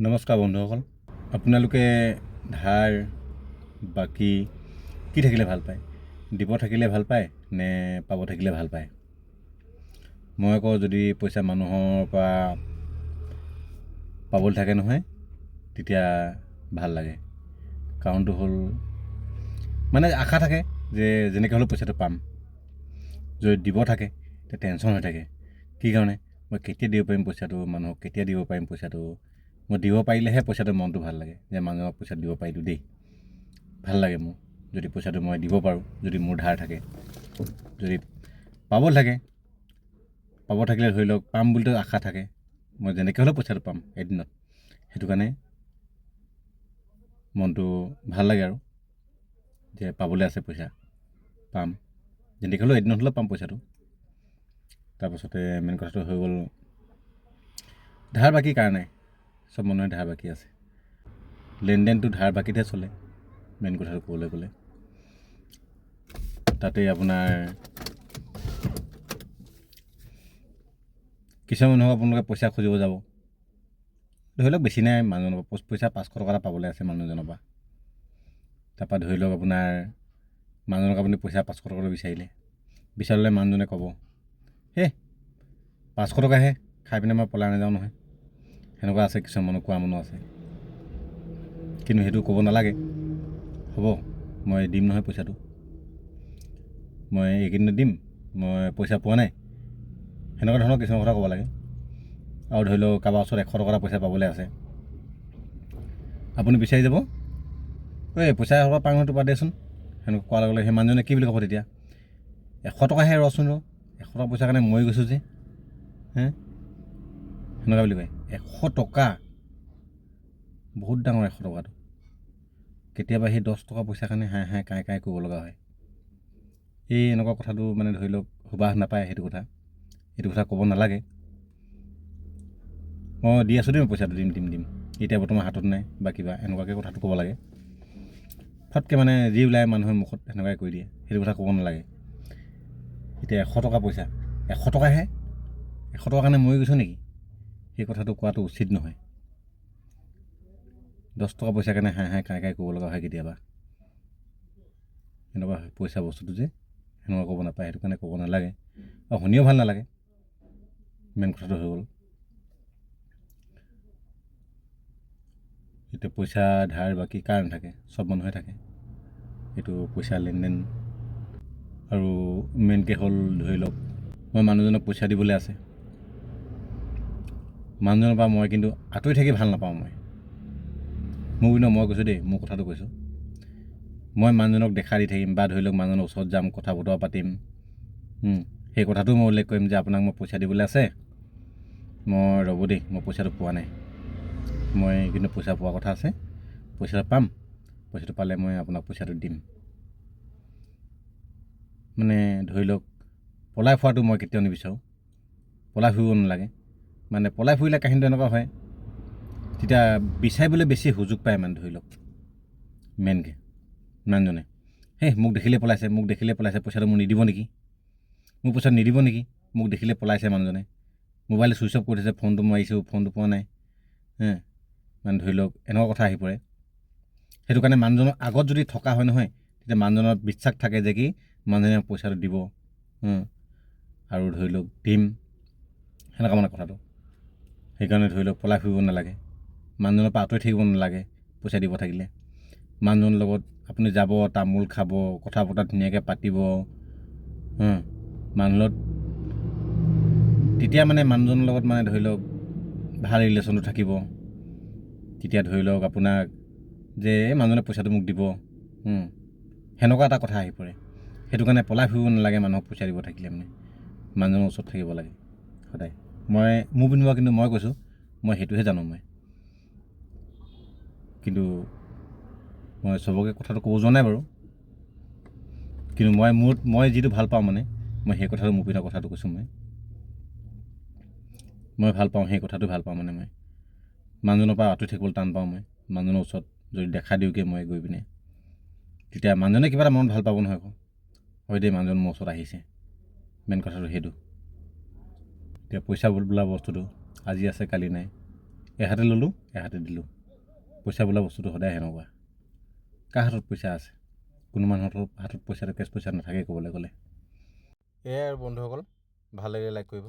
নমস্কাৰ বন্ধুসকল। আপোনালোকে ধাৰ বাকী কি থাকিলে ভাল পায়? দিব থাকিলে ভাল পায় নে পাব থাকিলে ভাল পায়? মই আকৌ যদি পইচা মানুহৰ পৰা পাবলৈ থাকে নহয় তেতিয়া ভাল লাগে। কাৰণটো হ'ল মানে আশা থাকে যে যেনেকৈ হ'লেও পইচাটো পাম। যদি দিব থাকে তেতিয়া টেনশ্যন হৈ থাকে। কি কাৰণে? মই কেতিয়া দিব পাৰিম পইচাটো? মানুহক কেতিয়া দিব পাৰিম পইচাটো? মই দিব পাৰিলেহে পইচাটো মনটো ভাল লাগে যে মানুহক পইচা দিব পাৰিলোঁ দেই। ভাল লাগে মোৰ যদি পইচাটো মই দিব পাৰোঁ যদি মোৰ ধাৰ থাকে যদি পাবলৈ থাকে পাব থাকিলে ধৰি লওক পাম বুলিতো আশা থাকে মই যেনেকৈ হ'লেও পইচাটো পাম এদিনত। সেইটো কাৰণে মনটো ভাল লাগে আৰু যে পাবলৈ আছে পইচা পাম। যেনেকৈ হ'লেও এদিনত হ'লেও পাম পইচাটো। তাৰপাছতে মেইন কথাটো হৈ গ'ল ধাৰ বাকী কাৰণে চব মানুহে ধাৰ বাকী আছে। লেনদেনটো ধাৰ বাকীতহে চলে মেইন কথাটো ক'বলৈ গ'লে। তাতে আপোনাৰ কিছুমান মানুহক আপোনালোকে পইচা খুজিব যাব। ধৰি লওক বেছি নাই মানুহজনৰ পৰা পইচ- পাঁচশ টকা এটা পাবলৈ আছে মানুহজনৰ পৰা। তাৰপৰা ধৰি লওক আপোনাৰ মানুহজনক আপুনি পইচা পাঁচশ টকাটো বিচাৰিলে। বিচাৰিলে মানুহজনে ক'ব হে পাঁচশ টকাহে খাই পিনে মই পলাই নাযাওঁ নহয়। সেনেকুৱা আছে কিছুমান কোৱা মানুহ আছে। কিন্তু সেইটো ক'ব নালাগে। হ'ব মই দিম নহয় পইচাটো। মই এইকেইদিনত দিম মই পইচা পোৱা নাই। সেনেকুৱা ধৰণৰ কিছুমান কথা ক'ব লাগে। আৰু ধৰি লওক কাৰোবাৰ ওচৰত এশ টকা পইচা পাবলৈ আছে। আপুনি বিচাৰি যাব। ঐ পইচা এশ টকা পাওঁ নহয় তোৰ দেচোন। সেনেকুৱা কোৱাৰ লগে লগে সেই মানুহজনে কি বুলি ক'ব তেতিয়া? এশ টকাহে ৰচোন ৰ। এশ টকা পইচাৰ কাৰণে মৰি গৈছোঁ যে। হে? সেনেকুৱা বুলি কয় এশ টকা। বহুত ডাঙৰ এশ টকাটো। কেতিয়াবা সেই দহ টকা পইচাৰ কাৰণে হাঁহ হাঁহ কাঁই কাঁই কৰিব লগা হয়। এই এনেকুৱা কথাটো মানে ধৰি লওক সুবাস নাপায় সেইটো কথা। সেইটো কথা ক'ব নালাগে। মই দি আছোঁ দেই মই পইচাটো দিম দিম দিম। এতিয়া বৰ্তমান হাতত নাই বা কিবা এনেকুৱাকৈ কথাটো ক'ব লাগে। ফটকৈ মানে যি ওলায় মানুহৰ মুখত সেনেকুৱাই কৈ দিয়ে সেইটো কথা ক'ব নালাগে। এতিয়া এশ টকা পইচা এশ টকাহে? এশ টকাৰ কাৰণে মৰি গৈছোঁ নেকি? সেই কথাটো কোৱাটো উচিত নহয়। দহ টকা পইচাৰ কাৰণে হাঁহ হাঁহ কাই কাই ক'ব লগা হয় কেতিয়াবা। এনেকুৱা পইচা বস্তুটো যে সেনেকুৱা ক'ব নাপায়, সেইটো কাৰণে ক'ব নালাগে। আৰু শুনিও ভালো নালাগে। মেইন কথাটো হৈ গ'ল। এতিয়া পইচা ধাৰ বাকী কাৰ নাথাকে, চব মানুহে থাকে। এইটো পইচা লেনদেন। আৰু মেইনকৈ হ'ল ধৰি লওক, মই মানুহজনক পইচা দিবলৈ আছে। মানুহজনৰ পৰা মই কিন্তু আঁতৰি থাকি ভাল নাপাওঁ মই। মোৰ কিন্তু মই কৈছোঁ দেই মোৰ কথাটো কৈছোঁ। মই মানুহজনক দেখা দি থাকিম বা ধৰি লওক মানুহজনৰ ওচৰত যাম কথা বতৰা পাতিম। সেই কথাটো মই উল্লেখ কৰিম যে আপোনাক মই পইচা দিবলৈ আছে। মই ৰ'ব দেই মই পইচাটো পোৱা নাই। মই কিন্তু পইচা পোৱা কথা আছে। পইচাটো পাম। পইচাটো পালে মই আপোনাক পইচাটো দিম। মানে ধৰি লওক পলাই ফুৰাটো মই কেতিয়াও নিবিচাৰোঁ। পলাই ফুৰিব নালাগে। মানে পলাই ফুৰিলে কাহিনীটো এনেকুৱা হয়, তেতিয়া বিচাৰিবলৈ বেছি সুযোগ পায় মানে ধৰি লওক মেইনকৈ মানুহজনে হেই, মোক দেখিলে পলাইছে, মোক দেখিলে পলাইছে, পইচাটো মোক নিদিব নেকি? মোক পইচা নিদিব নেকি? মোক দেখিলে পলাইছে মানুহজনে। মোবাইল ছুইচ অফ কৰি থৈছে, ফোনটো মাৰিছোঁ ফোনটো পোৱা নাই। মানে ধৰি লওক, এনেকুৱা কথা আহি পৰে। সেইটো কাৰণে মানুহজনৰ আগত যদি থকা হয় নহয়, তেতিয়া মানুহজনৰ বিশ্বাস থাকে যে কি, মানুহজনে পইচাটো দিব। আৰু ধৰি লওক, দিম। সেনেকুৱা মানে কথাটো। সেইকাৰণে ধৰি লওক পলাই ফুৰিব নালাগে। মানুহজনৰ পৰা আঁতৰি থাকিব নালাগে পইচা দিব থাকিলে। মানুহজনৰ লগত আপুনি যাব তামোল খাব কথা বতৰা ধুনীয়াকৈ পাতিব মানুহৰ লগত তেতিয়া মানে মানুহজনৰ লগত মানে ধৰি লওক ভাল ৰিলেশ্যনটো থাকিব। তেতিয়া ধৰি লওক আপোনাক যে এই মানুহজনে পইচাটো মোক দিব। সেনেকুৱা এটা কথা আহি পৰে। সেইটো কাৰণে পলাই ফুৰিব নালাগে মানুহক পইচা দিব থাকিলে মানে। মানুহজনৰ ওচৰত থাকিব লাগে। সদায়। মই মোৰ পিন্ধিব কিন্তু মই কৈছোঁ মই সেইটোহে জানো মই। কিন্তু মই চবকে কথাটো ক'ব যোৱা নাই বাৰু। কিন্তু মই মোৰ মই যিটো ভাল পাওঁ মানে মই সেই কথাটো মোৰ পিন্ধা কথাটো কৈছোঁ মই। মই ভাল পাওঁ সেই কথাটো ভাল পাওঁ মানে মই। মানুহজনৰ পৰা আঁতৰি থাকিবলৈ টান পাওঁ মই। মানুহজনৰ ওচৰত যদি দেখা দিওঁগৈ মই গৈ পিনে। তেতিয়া মানুহজনে কিবা এটা মনত ভাল পাব নহয় আকৌ। হয় দেই মানুহজন মোৰ ওচৰত আহিছে। মেইন কথাটো সেইটো। এতিয়া পইচা বোলা বস্তুটো আজি আছে কালি নাই। এহাতে ল'লোঁ এহাতে দিলোঁ। পইচা বোলা বস্তুটো সদায় সেনেকুৱা। কাৰ হাতত পইচা আছে? কোনো মানুহৰ হাতত পইচাটো কেছ পইচা নাথাকে ক'বলৈ গ'লে। এয়াই আৰু বন্ধুসকল। ভাল লাগিলে লাইক কৰিব।